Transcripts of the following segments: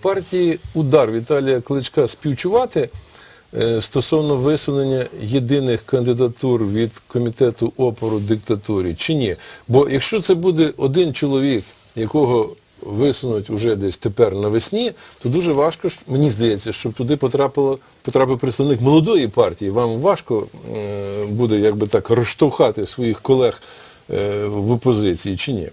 Партії удар Віталія Кличка співчувати е, стосовно висунення єдиних кандидатур від комітету опору диктатурі чи ні? Бо якщо це буде один чоловік, якого висунуть уже десь тепер навесні, то дуже важко, мені здається, щоб туди потрапило, потрапив представник молодої партії. Вам важко е, буде якби так розштовхати своїх колег е, в опозиції чи ні?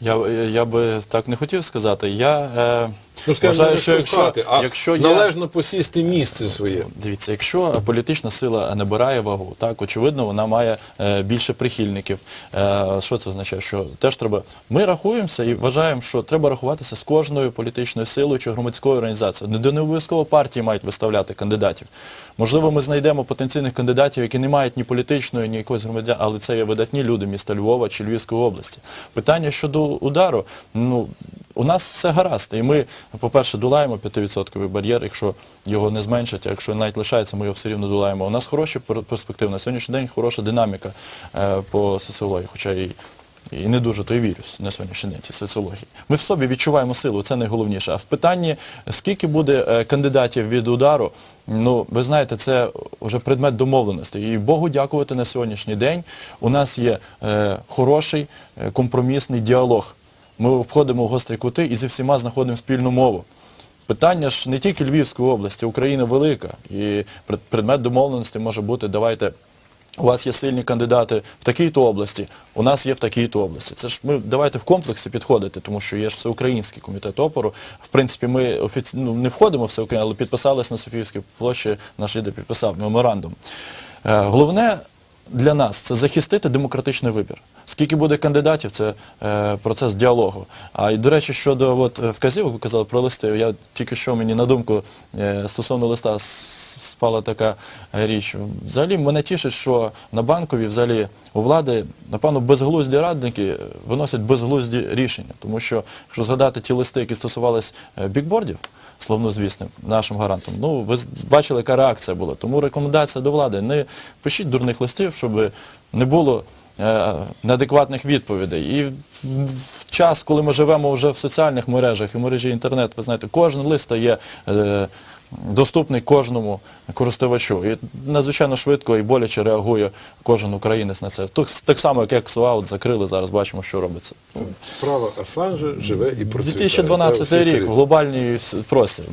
Я, я би так не хотів сказати. Я е, Ну, скажімо, вважаю, що якщо, а якщо є... належно посісти місце своє. Дивіться, якщо політична сила набирає вагу, так очевидно, вона має е, більше прихильників. Е, що це означає? Що теж треба. Ми рахуємося і вважаємо, що треба рахуватися з кожною політичною силою чи громадською організацією. Не, не обов'язково партії мають виставляти кандидатів. Можливо, ми знайдемо потенційних кандидатів, які не мають ні політичної, ні якоїсь громадян, але це є видатні люди міста Львова чи Львівської області. Питання щодо удару, ну. У нас все гаразд, і ми, по-перше, долаємо 5% бар'єр, якщо його не зменшать, а якщо навіть лишається, ми його все рівно долаємо. У нас хороші перспективи. На сьогоднішній день хороша динаміка е, по соціології, хоча і, і не дуже то й вірю на сьогоднішній день цій соціології. Ми в собі відчуваємо силу, це найголовніше. А в питанні, скільки буде е, кандидатів від удару, ну, ви знаєте, це вже предмет домовленості. І Богу дякувати на сьогоднішній день. У нас є е, хороший е, компромісний діалог. Ми обходимо гострі кути і зі всіма знаходимо спільну мову. Питання ж не тільки Львівської області, Україна велика. І предмет домовленості може бути, давайте, у вас є сильні кандидати в такій-то області, у нас є в такій-то області. Це ж ми давайте в комплексі підходити, тому що є ж всеукраїнський комітет опору. В принципі, ми офіці... ну, не входимо в всеукраїнський, але підписались на Софіївській площі, наш лідер підписав меморандум. Е, Головне для нас це захистити демократичний вибір. Скільки буде кандидатів, це е, процес діалогу. А і, до речі, щодо от, е, вказівок, ви казали про листи, я тільки що мені на думку е, стосовно листа спала така річ. Взагалі мене тішить, що на банкові взагалі у влади, напевно, безглузді радники виносять безглузді рішення. Тому що, якщо згадати ті листи, які стосувались е, бікбордів, славнозвісним нашим гарантом, ну ви бачили, яка реакція була. Тому рекомендація до влади, не пишіть дурних листів, щоб не було е, неадекватних відповідей. І в, в час, коли ми живемо вже в соціальних мережах і мережі інтернет, ви знаєте, кожен лист стає е, доступний кожному користувачу. І надзвичайно швидко і боляче реагує кожен українець на це. Так, само, як Ексуаут закрили, зараз бачимо, що робиться. Справа Асанжа живе і процвітає. 2012 рік, в глобальній простір.